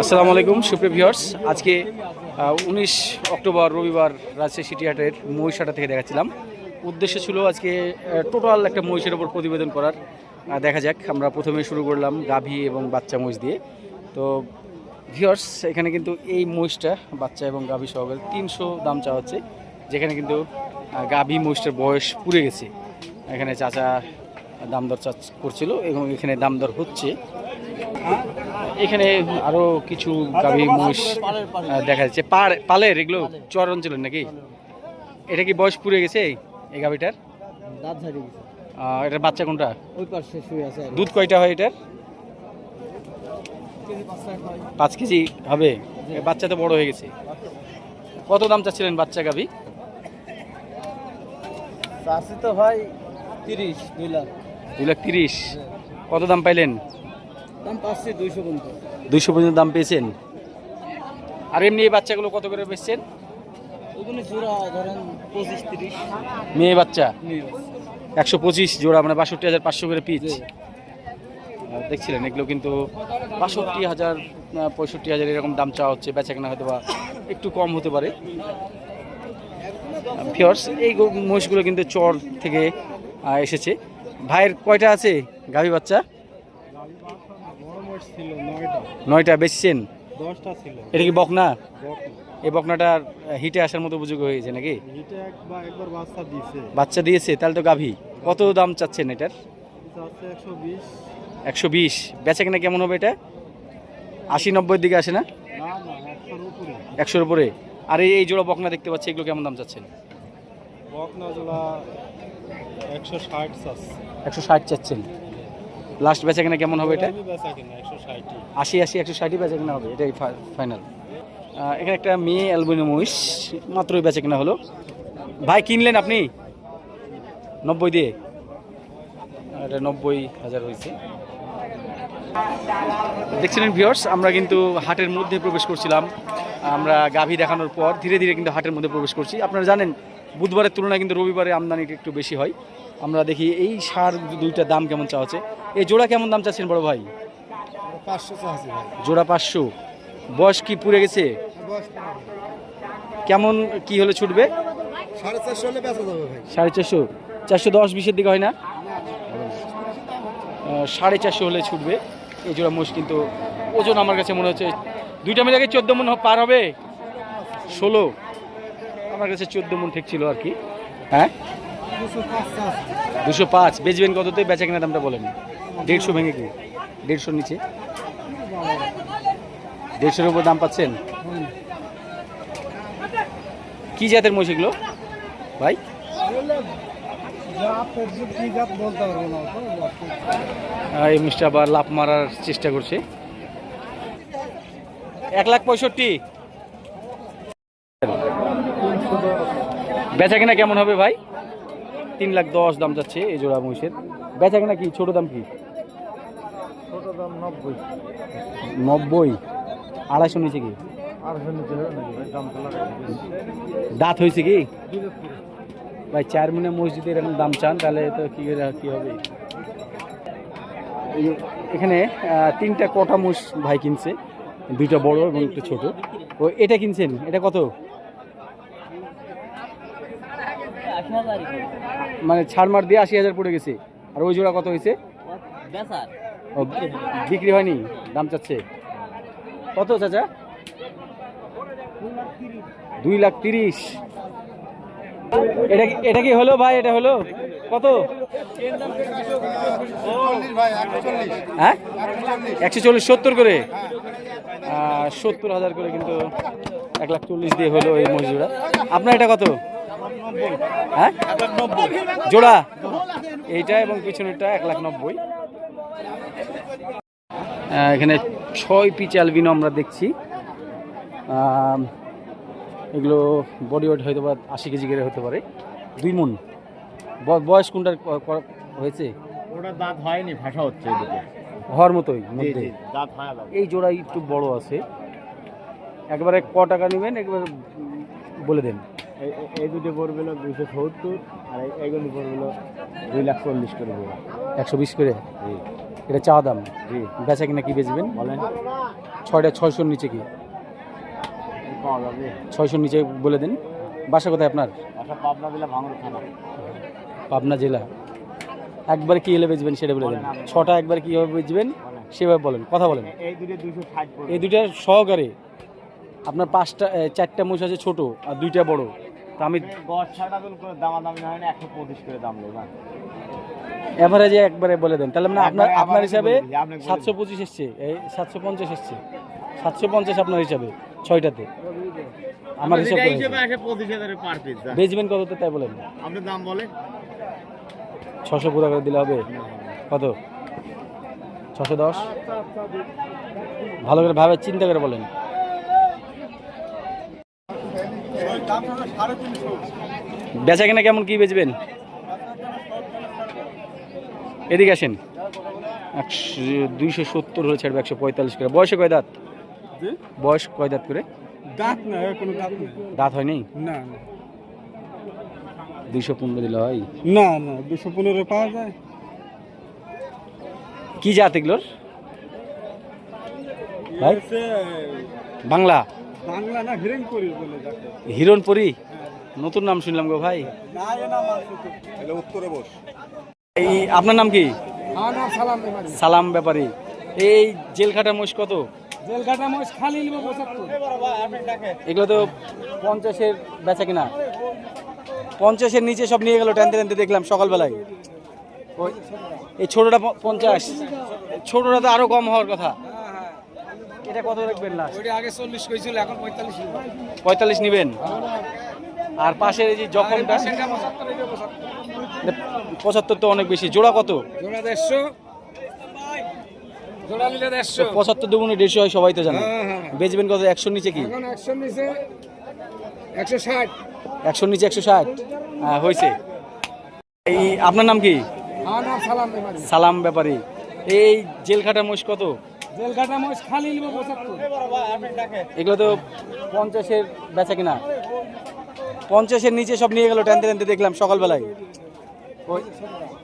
আসসালামু আলাইকুম, সুপ্রিয় ভিউয়ার্স। আজকে উনিশ অক্টোবর, রবিবার রাজশাহী সিটি সিটিহাটের মহিষাটা থেকে দেখাচ্ছিলাম। উদ্দেশ্য ছিল আজকে টোটাল একটা মহিষের ওপর প্রতিবেদন করার। দেখা যাক, আমরা প্রথমে শুরু করলাম গাভী এবং বাচ্চা মহিষ দিয়ে। তো, ভিউয়ার্স, এখানে কিন্তু এই মহিষটা, বাচ্চা এবং গাভী সহকারে তিনশো দাম চাওয়া হচ্ছে, যেখানে কিন্তু গাভী মহিষটার বয়স পুড়ে গেছে। এখানে চাচা দাম দর করছিল এবং এখানে দাম দর হচ্ছে। এখানে আরও কিছু গাভী মহিষ দেখা যাচ্ছে। পালের এগুলো চর অঞ্চলের নাকি? এটা কি বয়স পুড়ে গেছে এই গাভীটার? এটার বাচ্চা কোনটা? দুধ কয়টা হয় এটার? পাঁচ কেজি হবে। বাচ্চা তো বড় হয়ে গেছে। কত দাম চাচ্ছিলেন বাচ্চা গাভী? চাষি তো ভাই তিরিশ দুই লাখ। দুই লাখ তিরিশ। কত দাম পাইলেন? দাম পাচ্ছি দুইশো পর্যন্ত। দুইশো পর্যন্ত দাম পেয়েছেন? আর এমনি এই বাচ্চাগুলো কত করে বেচছেন? ওগুলো জোড়া ধরেন পঁচিশ তিরিশ। মেয়ে বাচ্চা? একশো পঁচিশ জোড়া মানে বাষট্টি হাজার পাঁচশো করে পিচ। দেখছিলেন এগুলো কিন্তু বাষট্টি হাজার পঁয়ষট্টি হাজার এরকম দাম চাওয়া হচ্ছে বেচা কেনা হয়তো বা একটু কম হতে পারে। ফিয়ার্স এই মহিষগুলো কিন্তু চর থেকে এসেছে। ভাইয়ের কয়টা আছে? গাভী বাচ্চা? নয়টা। বেচছেন এটা কি বকনা? এই বকনাটা হিটে আসার মতো উপযোগ হয়েছে নাকি? বাচ্চা দিয়েছে। তাহলে তো গাভী। কত দাম চাচ্ছেন এটার? একশো বিশ। বেচা কেনা কেমন হবে এটা? আশি নব্বইয়ের দিকে আসে না? না না একশোর উপরে। আর এই জোড়া বকনা দেখতে পাচ্ছি এগুলো কেমন দাম চাচ্ছেন? বকনা জোড়া একশো ষাট একশো ষাট চাচ্ছেন। লাস্ট বেচা কেনা কেমন হবে এটা? আশি আশি একশো ষাটই বেচা কেনা হবে এটাই ফাইনাল এখানে একটা মেয়ে অ্যালবিনো মহিষ মাত্রই বেচা কেনা হলো। ভাই কিনলেন আপনি? নব্বই দিয়ে। এটা নব্বই হাজার হয়েছে। দেখছিলেন ভিওর্স আমরা কিন্তু হাটের মধ্যে প্রবেশ করছিলাম। আমরা গাভী দেখানোর পর ধীরে ধীরে কিন্তু হাটের মধ্যে প্রবেশ করছি। আপনারা জানেন বুধবারের তুলনায় কিন্তু রবিবারে আমদানিটা একটু বেশি হয়। আমরা দেখি এই সার দুইটা দাম কেমন চাওয়া হচ্ছে। এই জোড়া কেমন দাম চাচ্ছেন বড় ভাই? জোড়া পাঁচশো। বয়স কি পুড়ে গেছে? কেমন কি হলে ছুটবে? সাড়ে চারশো চারশো। দশ বিশের দিকে হয় না? সাড়ে চারশো হলে ছুটবে। এই জোড়া মোষ কিন্তু ওজন আমার কাছে মনে হচ্ছে দুইটা মিলে আগে চোদ্দ মন পার হবে? ষোলো। আমার কাছে চোদ্দ মন ঠিক ছিল আর কি। হ্যাঁ? দুশো পাঁচ চাচ্ছি। দুশো পাঁচ। বেচবেন কততে? বেচা কিনা দামটা বলেন। দেড়শো ভেঙে কি দেড়শোর নিচে। দেড়শোর উপর দাম পাচ্ছেন? কি জাতের মহিষ এগুলো? ভাই? এই মিষ্টি আবার লাভ মারার চেষ্টা করছে। এক লাখ পঁয়ষট্টি। বেচা কিনা কেমন হবে ভাই? তিন লাখ দশ দাম যাচ্ছে এই জোড়া মহিষের। বেচা কিনা কি? ছোট দাম কি? নব্বই। আড়াইশো নিচে কি দাঁত হয়েছে কি? ভাই চার মিনা মসজিদে এরকম দাম চান তাহলে তো কি কি হবে? এখানে তিনটা কটা মোষ ভাই কিনছে দুইটা বড় এবং একটা ছোট। ও এটা কিনছেন? এটা কত? মানে ছাড় মার দিয়ে আশি হাজার পড়ে গেছে। আর ওই জোড়া কত হয়েছে? বিক্রি হয়নি, দাম চাচ্ছে। কত চাচা? দুই লাখ তিরিশ। এটা এটা কি হলো ভাই, এটা হলো? কত? হ্যাঁ? একশো চল্লিশ, সত্তর করে। সত্তর হাজার করে কিন্তু এক লাখ চল্লিশ দিয়ে হলো এই মজুরা আপনার এটা কত? হ্যাঁ? জোড়া। এইটা এবং পিছনেরটা এক লাখ নব্বই। এখানে ছয় পিচ অ্যালবিনো আমরা দেখছি। এগুলো বডি ওয়েট হয়তো বা আশি কেজি করে হতে পারে। দুই মন। বয়স কোনটার হয়েছে? ওটা দাঁত হয়নি ভাষা হচ্ছে হওয়ার মতোই মধ্যে। দাঁত হয় এই জোড়াই একটু বড় আছে। একবারে ক টাকা নেবেন একবার বলে দেন। এই দুটো পড়বে হলো দুশো সত্তর আর এই- এইগুলো পড়বে হলো দুই লাখ চল্লিশ করে একশো বিশ করে? এটা চা দাম। জি। বেচা কিনা কি বেচবেন? বলেন। ছয়টা ছয়শোর নিচে কি? ছয়শোর নিচে বলে দিন। বাসা কোথায় আপনার? পাবনা জেলা ভাঙড় থানা। পাবনা জেলা। একবার কি এলে বেচবেন সেটা বলে দিন। ছটা একবার কীভাবে বেচবেন সেভাবে বলেন। কথা বলেন। এই দুইটার সহকারে আপনার পাঁচটা চারটা মোষ আছে ছোট আর দুইটা বড়। তা আমি এভারেজে একবারে বলে দেন। তাহলে মানে আপনার আপনার হিসাবে সাতশো পঁচিশ এসছে। এই সাতশো পঞ্চাশ এসছে। সাতশো পঞ্চাশ আপনার হিসাবে ছয়টাতে। আমার হিসাবে বেচবেন কততে তাই বলেন? আপনার দাম বলে ছশো পুরো করে দিলে হবে? কত? ছশো দশ? ভালো করে ভাবে চিন্তা করে বলেন। বেচা কিনা কেমন কি বেচবেন? এদিকে আসেন। একশো দুইশো সত্তর হলে ছাড়বে একশো পঁয়তাল্লিশ করে। বয়সে কয় দাঁত? বয়স কয় দাঁত করে? দাঁত না কোনো দাঁত নেই। দাঁত হয়নি না দুইশো পনেরো দিলে হয়? না না দুশো পনেরো পাওয়া যায়। কি জাত এগুলোর? বাংলা? বাংলা না হিরেন করি বলে হিরণপুরি? নতুন নাম শুনলাম গো ভাই। উত্তরে বস। এই আপনার নাম কি? আমার নাম সালাম বেমারি সালাম ব্যাপারী এই জেল খাটা মোষ কত? জেল কাটা মোষ খালি নিব এগুলো তো পঞ্চাশের বেচা কিনা। পঞ্চাশের নিচে সব নিয়ে গেল টানতে টানতে দেখলাম সকালবেলায়। ওই এই ছোটোটা পঞ্চাশ। ছোটোটা তো আরও কম হওয়ার কথা। এটা কত রাখবেন লাস্ট আগে চল্লিশ কইছিল এখন পঁয়তাল্লিশ পঁয়তাল্লিশ নেবেন? আর পাশের এই যে জখমটা পঁচাত্তর তো অনেক বেশি। জোড়া কত? জোড়া দেড়শো। পঁচাত্তর দুগুণে দেড়শো হয় সবাই তো জানে। হ্যাঁ হ্যাঁ। বেচবেন কত? একশোর নিচে কি? একশো নিচে একশো ষাট। একশোর নিচে একশো ষাট। হ্যাঁ হয়েছে। এই আপনার নাম কি? সালাম ব্যাপারী। এই জেল খাটা মোষ কত জেল কাটা মোষ খালি এগুলো তো পঞ্চাশের বেচা কিনা। পঞ্চাশের নিচে সব নিয়ে গেল টানতে টানতে দেখলাম সকালবেলায়।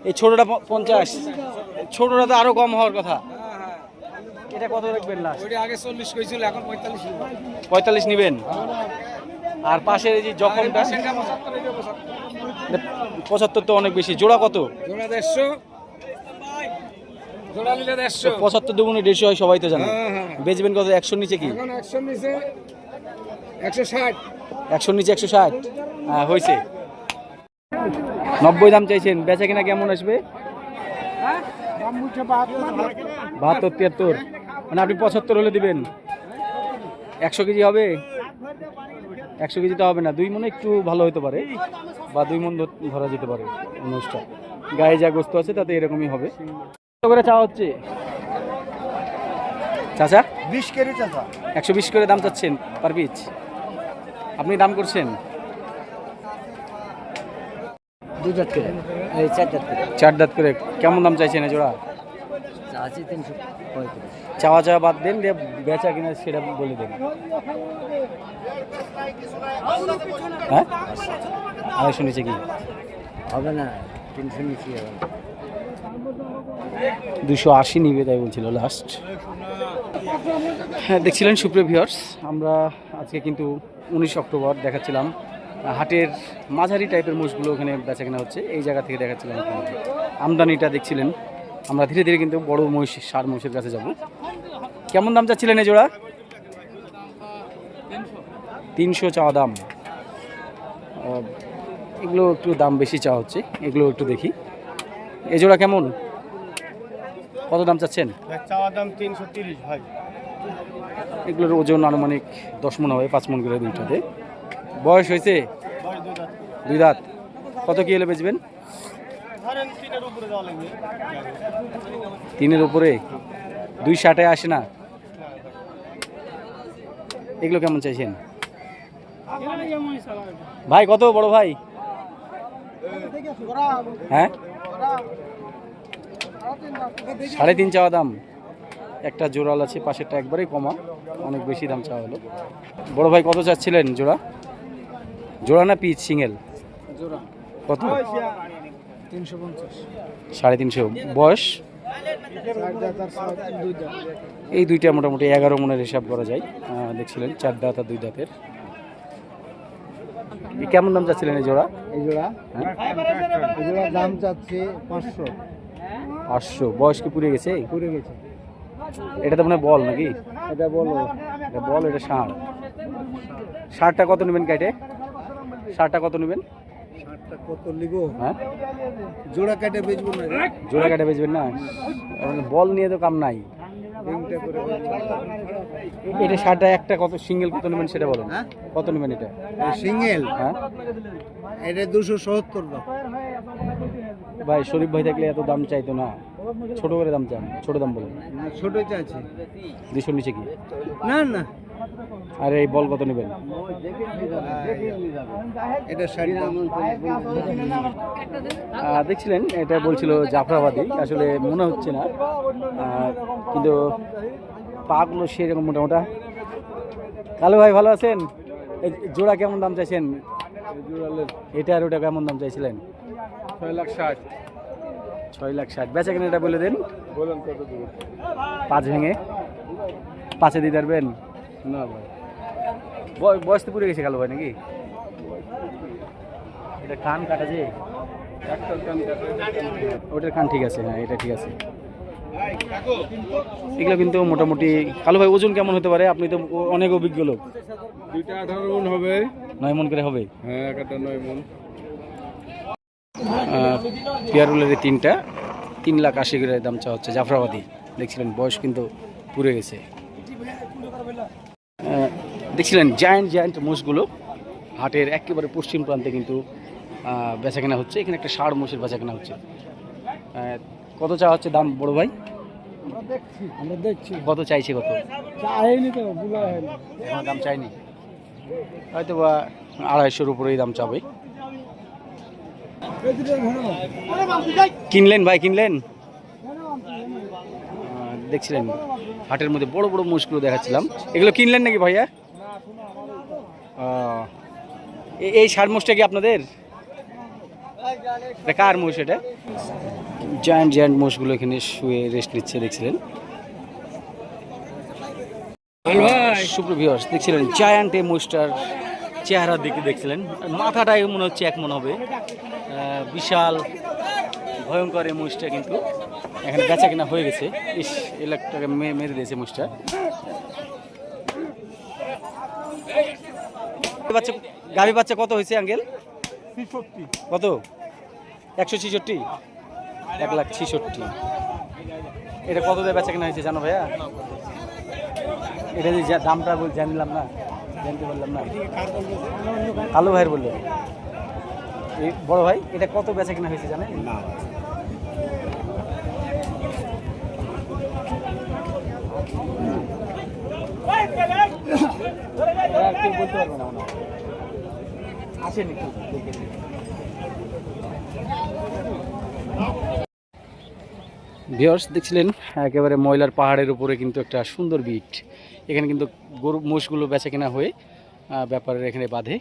এই ছোটোটা পঞ্চাশ। ছোটোটা তো আরও কম হওয়ার কথা। এটা কত রাখবেন লাস্ট আগে চল্লিশ কইছিল এখন পঁয়তাল্লিশ নিব। পঁয়তাল্লিশ নেবেন? আর পাশের এই যে জখমটা পঁচাত্তর তো অনেক বেশি। জোড়া কত? জোড়া দেড়শো। পঁচাত্তর দুগুণে দেড়শো হয় সবাই তো জানে। হ্যাঁ হ্যাঁ। বেচবেন কত? একশোর নিচে কি? নিচে একশো ষাট। একশোর নিচে একশো ষাট। হ্যাঁ হয়েছে। নব্বই দাম চাইছেন। বেচা কিনা কেমন আসবে? বাহাত্তর তিয়াত্তর। মানে আপনি পঁচাত্তর হলে দিবেন। একশো কেজি হবে? একশো কেজি তো হবে না। দুই মনে একটু ভালো হতে পারে। বা দুই মন ধর- যেতে পারে অনুষ্ঠান গায়ে যা গোস্ত আছে তাতে এরকমই হবে। করে চাওয়া হচ্ছে? চাচা? বিশ কেজি চাচা। একশো বিশ করে দাম চাচ্ছেন পার পিস আপনি দাম করছেন? দু জাত করে। এই চার জাত করে। চার দাঁত করে। কেমন দাম চাইছেন এই জোড়া? আছে তিনশো পঁয়ত্রিশ। চাওয়া চাওয়া বাদ দেন দিয়ে বেচা কিনা সেটা বলে দেন। হ্যাঁ? আড়াইশো নিচে কি? হবে না তিনশো নিচে হবে। দুশো আশি নিবে তাই বলছিল লাস্ট হ্যাঁ দেখছিলেন সুপ্রিয় ভিউয়ার্স আমরা আজকে কিন্তু উনিশ অক্টোবর দেখাচ্ছিলাম হাটের মাঝারি টাইপের মোষগুলো ওখানে বেচা কেনা হচ্ছে, এই জায়গা থেকে দেখাচ্ছিলাম। আমদানিটা দেখছিলেন, আমরা ধীরে ধীরে কিন্তু বড় মহিষ সার মহিষের কাছে যাব। কেমন দাম চাচ্ছিলেন এই জোড়া? তিনশো চাওয়া দাম। এগুলো একটু দাম বেশি চাওয়া হচ্ছে, এগুলো একটু দেখি। এ জোড়া কেমন? কত দাম চাচ্ছেন? চাওয়া দাম তিনশো তিরিশ এগুলোর ওজন আনুমানিক দশ মন হবে, পাঁচ মন করে দুইটাতে। বয়স হয়েছে? দুই দাঁত। কত কি এলে বেচবেন? তিনের উপরে? দুই ষাটে আসে না? এগুলো কেমন চাইছেন? ভাই, কত বড় ভাই? হ্যাঁ? সাড়ে তিন চাওয়া দাম। একটা জোরাল আছে, পাশেরটা একবারেই কমা। অনেক বেশি দাম চাওয়া হলো। বড় ভাই কত চাচ্ছিলেন জোড়া? জোড়া না পিচ সিঙ্গেল? জোড়া। কত? তিনশো পঞ্চাশ। সাড়ে তিনশো। বয়স? এই দুইটা মোটামুটি এগারো মনের হিসাব করা যায়। দেখছিলেন চার দাঁত আর দুই দাঁতের। কেমন দাম চাচ্ছিলেন এই জোড়া? এই জোড়া? হ্যাঁ? এই জোড়া দাম চাচ্ছে পাঁচশো। পাঁচশো। বয়স কি পুড়ে গেছে? পড়ে গেছে। এটা তো মানে বল নাকি? এটা বলো। এটা বল এটা ষাঁড়। ষাঁড়টা কত নেবেন কেটে ষাঁড়টা কত নেবেন? কত নিব? হ্যাঁ? জোড়া কেটে বেচবো না জোড়া কাটে বেচবেন না? বল নিয়ে তো কাম নাই। এটা ষাঁড়টা একটা কত সিঙ্গেল কত নেবেন সেটা বলেন। হ্যাঁ? কত নেবেন এটা? সিঙ্গেল? হ্যাঁ? এটা দুশো সত্তর ভাই শরীফ ভাই থাকলে এত দাম চাইতো না। ছোট করে দাম চান ছোট দাম বলুন। ছোট চাচ্ছে। দুশোর নিচে কি? না না। আর এই বল কত নেবেন? দেখছিলেন এটা বলছিল জাফরাবাদি। আসলে মনে হচ্ছে না। কিন্তু পাগুলো সেরকম মোটামোটা। কালো ভাই ভালো আছেন? এই জোড়া কেমন দাম চাইছেন? এটা আর ওটা কেমন দাম চাইছিলেন? ছয় লাখ ষাট। ছয় লাখ ষাট। বেচা কেন এটা বলে দেন। বলেন কত পাঁচ ভেঙে। পাঁচে দিতে পারবেন? না ভাই। বয়স তো পুড়ে গেছে কালো ভাই নাকি? এটা কান কাটা যে? ওটার কান ঠিক আছে হ্যাঁ এটা ঠিক আছে। এগুলো কিন্তু মোটামুটি কালো ভাই ওজন কেমন হতে পারে? আপনি তো অনেক অভিজ্ঞ লোক। দুইটা আঠারো মন হবে। নয় মন করে হবে? হ্যাঁ একটা নয় মন। পিয়ারুলের তিনটা তিন লাখ আশি করে দাম চা হচ্ছে জাফরাবাদি। দেখছিলেন বয়স কিন্তু পুড়ে গেছে। দেখছিলেন জায়ান্ট জায়ান্ট মোষগুলো হাটের একেবারে পশ্চিম প্রান্তে কিন্তু বেচাকেনা হচ্ছে। এখানে একটা ষাড় মোষের বেচাকেনা হচ্ছে। কত চা হচ্ছে দাম বড় ভাই? আমরা দেখছি কত চাইছে কত? চাইনি তো দাম চাইনি। হয়তো বা আড়াইশোর উপরেই দাম চাবে। কিনলেন ভাই কিনলেন? দেখছিলেন হাটের মধ্যে বড় বড় মুশগুলো দেখাচ্ছিলাম। এগুলো কিনলেন নাকি ভাইয়া? এই ষাট মোষটা কি আপনাদের? কার মোষ এটা? জায়ান্ট জায়ান্ট মোষগুলো এখানে শুয়ে রেস্ট নিচ্ছে দেখছিলেন। সুপ্রভিয়ার্স দেখছিলেন জায়ান্ট এই মোষটার চেহারার দিকে দেখছিলেন। মাথাটাই মনে হচ্ছে এক মনে হবে। বিশাল ভয়ঙ্কর এই মোষটা কিন্তু এখানে বেচা কিনা হয়ে গেছে। ইস এ লাখ টাকা মে- মেরে দিয়েছে মোষটা বাচ্চা গাভী বাচ্চা কত হয়েছে আঙ্কেল? কত? একশো ছিষট্টি? এক লাখ ছিষট্টি। এটা কত দিয়ে বেচা কিনা হয়েছে জানো ভাইয়া? এটা যে দামটা বল জানলাম না। জানতে পারলাম না কালো ভাইয়ের বলল এই বড় ভাই এটা কত বেচা কিনা হয়েছে জানেন না কেউ বলতে পারবে না। আসেন একটু। ভিওর্স দেখছিলেন? একেবারে ময়লার পাহাড়ের উপরে কিন্তু একটা সুন্দর বিট এখানে কিন্তু গরু, মোষগুলো বেচা কেনা হয়ে ব্যাপারের এখানে বাঁধে।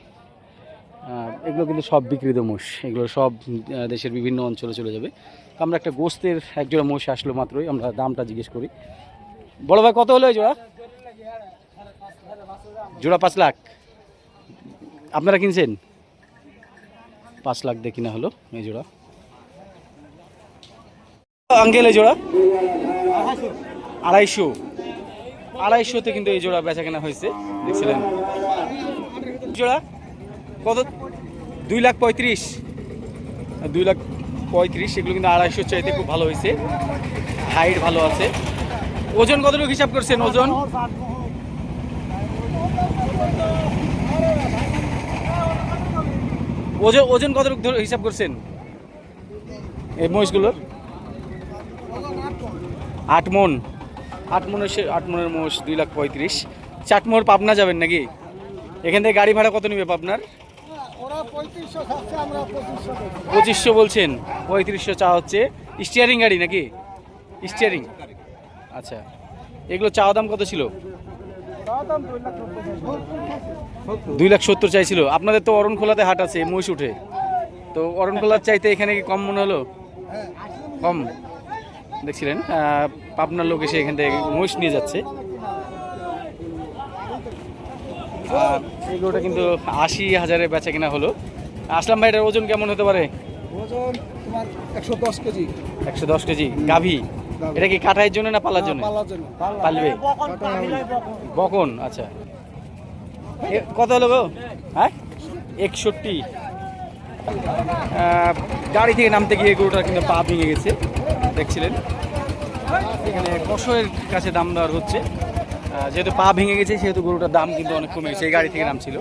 এগুলো কিন্তু সব বিক্রিত মোষ। এগুলো সব দেশের বিভিন্ন অঞ্চলে চলে যাবে। আমরা একটা গোস্তের একজোড়া মোষ আসলো মাত্রই, আমরা দামটা জিজ্ঞেস করি। বড় ভাই, কত হলো জোড়া? জোড়া পাঁচ লাখ। আপনারা কিনছেন? পাঁচ লাখ দিয়ে কিনা হলো এই জোড়া। আঙ্কেল এই জোড়া? আড়াইশো। আড়াইশোতে কিন্তু এই জোড়া বেচা কেনা হয়েছে, দেখছিলেন? জোড়া, কত? দুই লাখ পঁয়ত্রিশ। দুই লাখ পঁয়ত্রিশ, এগুলো কিন্তু আড়াইশো চাইতে খুব ভালো হয়েছে। হাইট ভালো আছে। ওজন কতটুকু হিসাব করছেন? ওজন? ওজন ওজন কতটুকু হিসাব করছেন? এই মহিষগুলোর? আট মন। আট মনের সে- আট মনের মোষ দুই লাখ পঁয়ত্রিশ। চাট মোহর পাবনা যাবেন নাকি? এখান থেকে গাড়ি ভাড়া কত নেবে পাবনার? পঁচিশশো বলছেন পঁয়ত্রিশশো চা হচ্ছে। স্টিয়ারিং গাড়ি নাকি? স্টিয়ারিং আচ্ছা এগুলো চাওয়া দাম কত ছিল? দুই লাখ সত্তর চাইছিল। আপনাদের তো অরণখোলাতে হাট আছে মহিষ উঠে। তো অরণখোলার চাইতে এখানে কি কম মনে হলো? কম। দেখছিলেন আহ, পাবনার লোক এসে এখান থেকে মহিষ নিয়ে যাচ্ছে। আহ, এই গরুটা কিন্তু আশি হাজারে বেচা কিনা হলো। আসলাম ভাই এটার ওজন কেমন হতে পারে? ওজন তোমার একশো দশ কেজি। একশো দশ কেজি গাভী? এটা কি কাটাইয়ের জন্য না পালার জন্য? পালবে? বকন আচ্ছা। এ, কত হলো গো? হ্যাঁ? একষট্টি। গাড়ি থেকে নামতে গিয়ে গরুটা কিন্তু পা ভেঙে গেছে দেখছিলেন। এখানে কষয়ের কাছে দাম দেওয়ার হচ্ছে। যেহেতু পা ভেঙে গেছে সেহেতু গরুটার দাম কিন্তু অনেক কমে গেছে। এই গাড়ি থেকে নামছিল।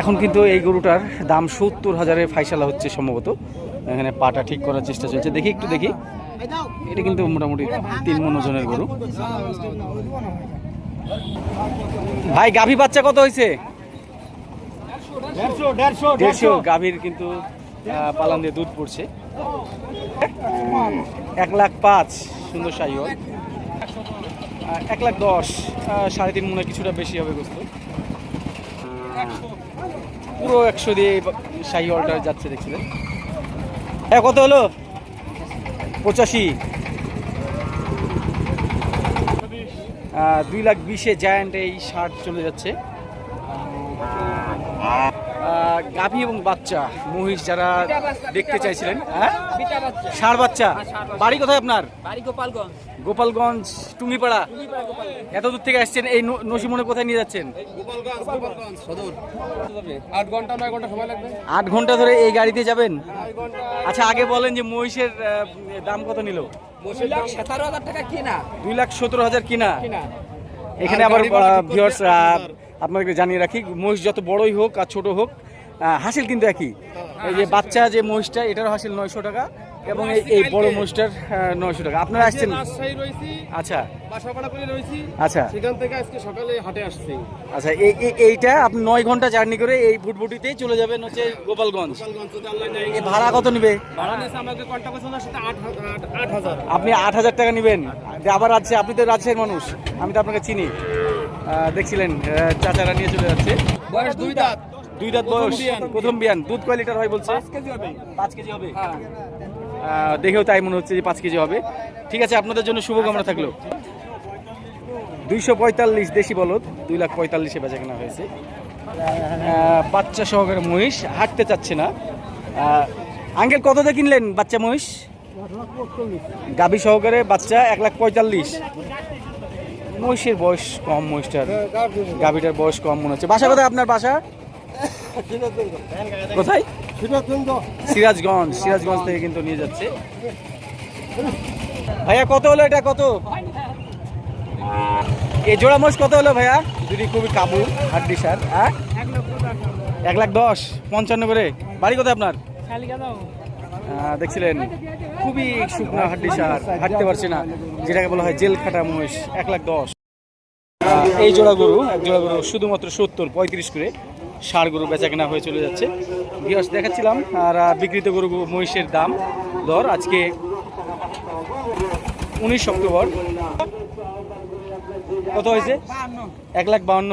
এখন কিন্তু এই গরুটার দাম সত্তর হাজারে ফাইসালা হচ্ছে সম্ভবত। এখানে পাটা ঠিক করার চেষ্টা চলছে। দেখি একটু দেখি। এটা কিন্তু মোটামুটি তিন মন ওজনের গরু। ভাই গাভী বাচ্চা কত হয়েছে? দেড়শো গাভীর কিন্তু পালান দিয়ে দুধ পড়ছে। এক লাখ পাঁচ, সুন্দর সাইও এক লাখ দশ সাড়ে তিন মনে কিছুটা বেশি হবে গোস্ত পুরো একশো দিয়ে শাহি অল্টার যাচ্ছে, দেখছিলেন? হ্যাঁ কত হলো? পঁচাশি। দুই লাখ বিশে জায়ান্ট এই শার্ট চলে যাচ্ছে। গাভী এবং বাচ্চা মহিষ যারা দেখতে চাইছিলেন হ্যাঁ? ষাঁড় বাচ্চা বাড়ি কোথায় আপনার? গোপালগঞ্জ। গোপালগঞ্জ টুঙ্গিপাড়া। এত দূর থেকে আসছেন এই নসিমনে কোথায় নিয়ে যাচ্ছেন? আট ঘণ্টা নয় ঘণ্টা সময় লাগবে। আট ঘণ্টা ধরে এই গাড়িতে যাবেন? আচ্ছা আগে বলেন যে মহিষের দাম কত নিল? দুই লাখ সতেরো হাজার কিনা। এখানে আবার ভিউয়ার্স। আপনাদেরকে জানিয়ে রাখি মহিষ যত বড়ই হোক আর ছোট হোক হাসিল কিন্তু একই। এই যে বাচ্চা যে মহিষটা এটার হাসিল নয়শো টাকা এবং এই এই বড় মহিষটার নয়শো টাকা। আপনারা আসছেন? আচ্ছা। আচ্ছা। সেখান থেকে আজকে সকালে হাটে আসছি। আচ্ছা এই এই- এইটা আপনি নয় ঘণ্টা জার্নি করে এই ফুটবুটিতেই চলে যাবেন হচ্ছে গোপালগঞ্জ। এই ভাড়া কত নিবে? আপনি আট হাজার টাকা নেবেন। আবার আছে আপনি তো রাজশাহীর মানুষ আমি তো আপনাকে চিনি। দেখছিলেন চাচারা নিয়ে চলে যাচ্ছে। বয়স দুই দাঁত। দুই দাঁত বয়স। প্রথম বিয়ান। দুধ কয় লিটার হয় বলছে? পাঁচ কেজি হবে। দেখেও তাই মনে হচ্ছে যে পাঁচ কেজি হবে। ঠিক আছে আপনাদের জন্য শুভকামনা থাকল। দুইশো পঁয়তাল্লিশ দেশি বলদ দুই লাখ পঁয়তাল্লিশে বেচা কেনা হয়েছে। বাচ্চা সহকারে মহিষ হাঁটতে চাচ্ছে না। আঙ্কেল কততে কিনলেন বাচ্চা মহিষ? গাভী সহকারে বাচ্চা এক লাখ পঁয়তাল্লিশ। মহিষের বয়স কম মহিষটার গাভীটার বয়স কম মনে হচ্ছে। বাসা কোথায় আপনার বাসা? কোথায়? সিরাজগঞ্জ সিরাজগঞ্জ থেকে কিন্তু নিয়ে যাচ্ছে। ভাইয়া কত হলো এটা? কত? এই জোড়া মোষ কত হলো ভাইয়া? যদি খুবই কাবু হাড্ডি সার হ্যাঁ? এক লাখ দশ পঞ্চান্ন করে। বাড়ি কোথায় আপনার? দেখছিলেন খুবই শুকনো হাড্ডি সার হাঁটতে পারছে না যেটাকে বলা হয় জেল খাটা মহিষ এক লাখ দশ। এই জোড়া গরু এক জোড়া গরু শুধুমাত্র সত্তর পঁয়ত্রিশ করে ষাড় গরু বেচা কেনা হয়ে চলে যাচ্ছে। বিয়াস দেখাচ্ছিলাম আর আহ, বিক্রিত গরু মহিষের দাম দর আজকে উনিশ অক্টোবর। কত হয়েছে? এক লাখ বাউন্ন।